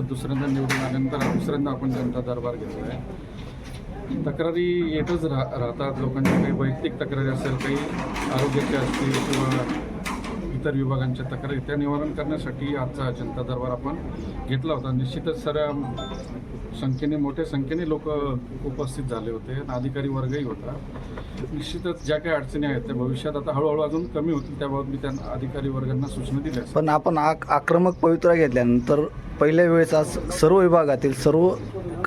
परत दुसऱ्यांदा निवडून आल्यानंतर दुसऱ्यांदा आपण जनता दरबार घेतला आहे तक्रारी येतच राह राहतात लोकांच्या. काही वैयक्तिक तक्रारी असेल काही आरोग्याच्या असतील किंवा इतर विभागांच्या तक्रारी त्या निवारण करण्यासाठी आजचा जनता दरबार आपण घेतला होता. निश्चितच सर संख्येने मोठ्या संख्येने लोक उपस्थित झाले होते. आणि अधिकारी वर्गही होता. निश्चितच ज्या काही अडचणी आहेत त्या भविष्यात आता हळूहळू अजून कमी होतील. त्याबाबत मी त्या अधिकारी वर्गांना सूचना दिल्या. पण आपण आक आक्रमक पवित्रा घेतल्यानंतर पहिल्या वेळेस आज सर्व विभागातील सर्व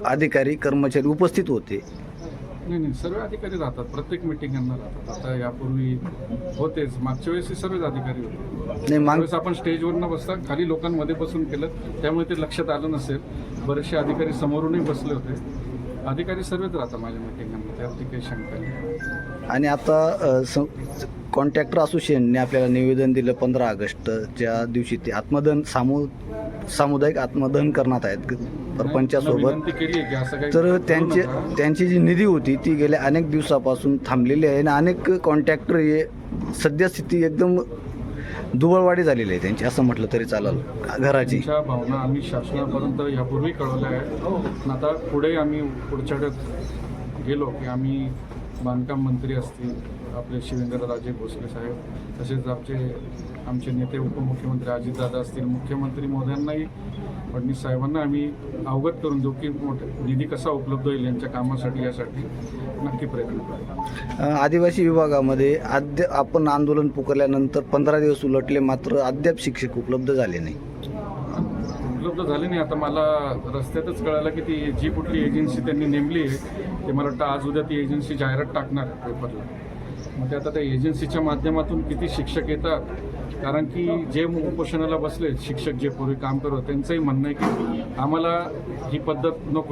अधिकारी कर्मचारी उपस्थित होते. नाही नाही सर्व अधिकारी राहतात. प्रत्येक मिटिंगांना राहतात. आता यापूर्वी होतेच. मागच्या वेळेस हे सर्वच अधिकारी होते. नाही माग त्यावेळेस आपण स्टेजवर न बसता. खाली लोकांमध्ये बसून केलं. त्यामुळे ते लक्षात आलं नसेल. बरेचसे अधिकारी समोरूनही बसले होते. अधिकारी सर्वच राहतात माझ्या त्यावरती काही शंका नाही. आणि आता कॉन्ट्रॅक्टर असोसिएशनने आपल्याला निवेदन दिलं पंधरा ऑगस्टच्या दिवशी. ते आत्मदहन सामू सामुदायिक आत्मदहन करण्यात आहेत. सरपंचासोबत तर त्यांचे. त्यांची जी निधी होती ती गेल्या अनेक दिवसापासून थांबलेली आहे. आणि अनेक कॉन्ट्रॅक्टर हे सद्यस्थिती एकदम दुबळवाडी झालेली आहे त्यांची असं म्हटलं तरी चालेल. घराची. भावना आम्ही शासनापर्यंत यापूर्वी कळवल्या आहेत. आता पुढे आम्ही पुढच्या गेलो की आम्ही बांधकाम मंत्री असतील आपले शिवेंद्रराजे भोसले साहेब तसेच आमचे आमचे नेते उपमुख्यमंत्री अजितदादा असतील मुख्यमंत्री महोदयांनाही फडणवीस साहेबांना आम्ही अवगत करून देऊ की मोठे निधी कसा उपलब्ध होईल यांच्या कामासाठी यासाठी नक्की प्रयत्न करू आदिवासी विभागामध्ये अद्य आपण आंदोलन पुकारल्यानंतर पंधरा दिवस उलटले मात्र अद्याप शिक्षक उपलब्ध झाले नाही. उपलब्ध झाले नाही. आता मला रस्त्यातच कळालं की ती जी कुठली एजन्सी त्यांनी नेमली आहे ते मला वाटतं आज उद्या ती एजन्सी जाहिरात टाकणार आहे पेपरला. मग ते आता त्या एजन्सीच्या माध्यमातून किती शिक्षक येतात? कारण की जे उपोषणाला बसले शिक्षक जे पूर्वी काम करत त्यांचंही म्हणणं आहे की आम्हाला ही पद्धत नको